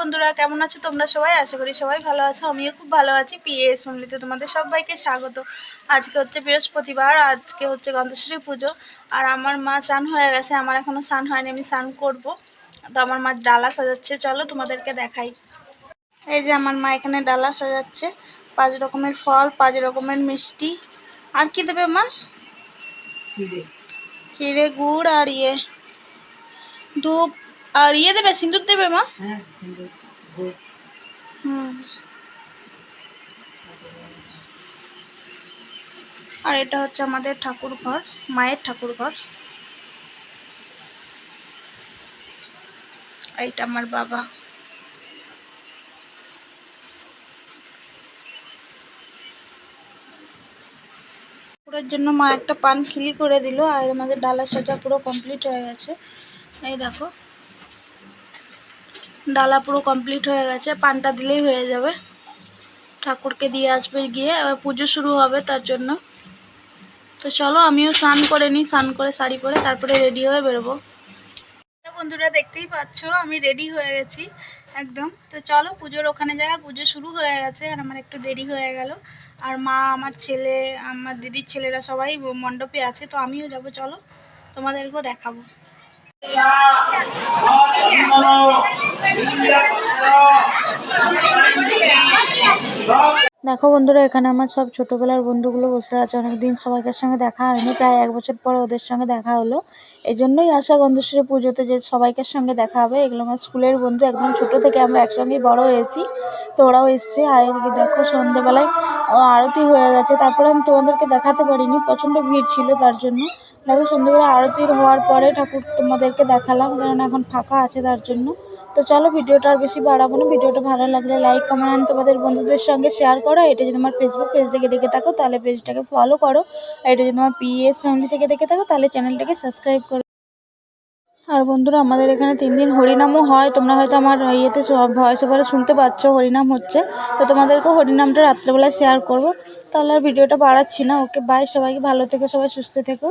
বন্ধুরা কেমন আছো তোমরা সবাই? আশা করি সবাই ভালো আছো আমিও খুব ভালো আছি। পিএস ফ্যামিলিতে তোমাদের সবাইকে স্বাগত। আজকে হচ্ছে বৃহস্পতিবার আজকে হচ্ছে গন্ধশ্রী পুজো। আর আমার মা স্নান হয়ে গেছে আমার এখনও স্নান হয়নি আমি স্নান করব। তো আমার মা ডালা সাজাচ্ছে চলো তোমাদেরকে দেখাই। এই যে আমার মা এখানে ডালা সাজাচ্ছে পাঁচ রকমের ফল পাঁচ রকমের মিষ্টি। আর কি দেবে মা? চিড়ে গুড় আর ইয়ে। ধূপ। আর ইয়ে দেবে সিঁদুর দেবে মা? হ্যাঁ আর এটা হচ্ছে আমাদের ঠাকুর ঘর মায়ের ঠাকুর ঘর। এইটা আমার বাবা। ঠাকুরের জন্য মা একটা পান খিলি করে দিল আর আমাদের ডালা সাজা পুরো কমপ্লিট হয়ে গেছে। এই দেখো। ডালা পুরো কমপ্লিট হয়ে গেছে, পানটা দিলেই হয়ে যাবে। ঠাকুরকে দিয়ে আসবে গিয়ে, এবার পুজো শুরু হবে তার জন্য। তো চলো, আমিও স্নান করে নিই, স্নান করে শাড়ি পরে তারপরে রেডি হয়ে বেরোবো। বন্ধুরা, দেখতেই পাচ্ছ, আমি রেডি হয়ে গেছি, একদম। তো চলো, পুজোর ওখানে যাই, আর পুজো শুরু হয়ে গেছে, আর আমার একটু দেরি হয়ে গেল। আর মা, আমার ছেলে, আমার দিদির ছেলেরা সবাই মণ্ডপে আছে, তো আমিও যাব, চলো। তোমাদেরকেও দেখাবো। あ、今の、いいやつだ দেখো বন্ধুরা, এখানে আমার সব ছোটবেলার বন্ধুগুলো বসে আছে। অনেকদিন সবাইকার সঙ্গে দেখা হয়নি, প্রায় এক বছর পরে ওদের সঙ্গে দেখা হলো। এই জন্যই আসা গন্ধেশ্বরী পুজোতে যে সবাইকার সঙ্গে দেখা হবে। এগুলো আমার স্কুলের বন্ধু, একদম ছোট থেকে আমরা একসঙ্গেই বড় হয়েছি। তো ওরাও এসছে, আর এদিকে দেখো সন্ধেবেলায় ও আরতি হয়ে গেছে। তারপরে আমি তোমাদেরকে দেখাতে পারিনি, প্রচণ্ড ভিড় ছিল তার জন্য। দেখো সন্ধেবেলা আরতির হওয়ার পরে ঠাকুর তোমাদেরকে দেখালাম কেননা এখন ফাঁকা আছে তার জন্য। তো চলো ভিডিওটা আর বেশি বাড়াবো না। ভিডিওটা ভালো লাগলে লাইক কমেন্ট তোমাদের বন্ধুদের সঙ্গে শেয়ার করো। এটা যদি আমার ফেসবুক পেজ থেকে দেখে থাকো, তাহলে পেজটাকে ফলো করো। আর এটা যদি আমার পিএস ফ্যামিলি থেকে দেখে থাকো, তাহলে চ্যানেলটাকে সাবস্ক্রাইব করো। আর বন্ধুরা, আমাদের এখানে তিন দিন হরিনামও হয়। তোমরা হয়তো আমার ইয়েতে ভয়েস ওভারে শুনতে পাচ্ছ, হরিনাম হচ্ছে। তো তোমাদেরকেও হরিনামটা রাত্রেবেলায় শেয়ার করব। তাহলে আর ভিডিওটা বাড়াচ্ছি না। ওকে বাই সবাইকে। ভালো থেকো, সবাই সুস্থ থেকো।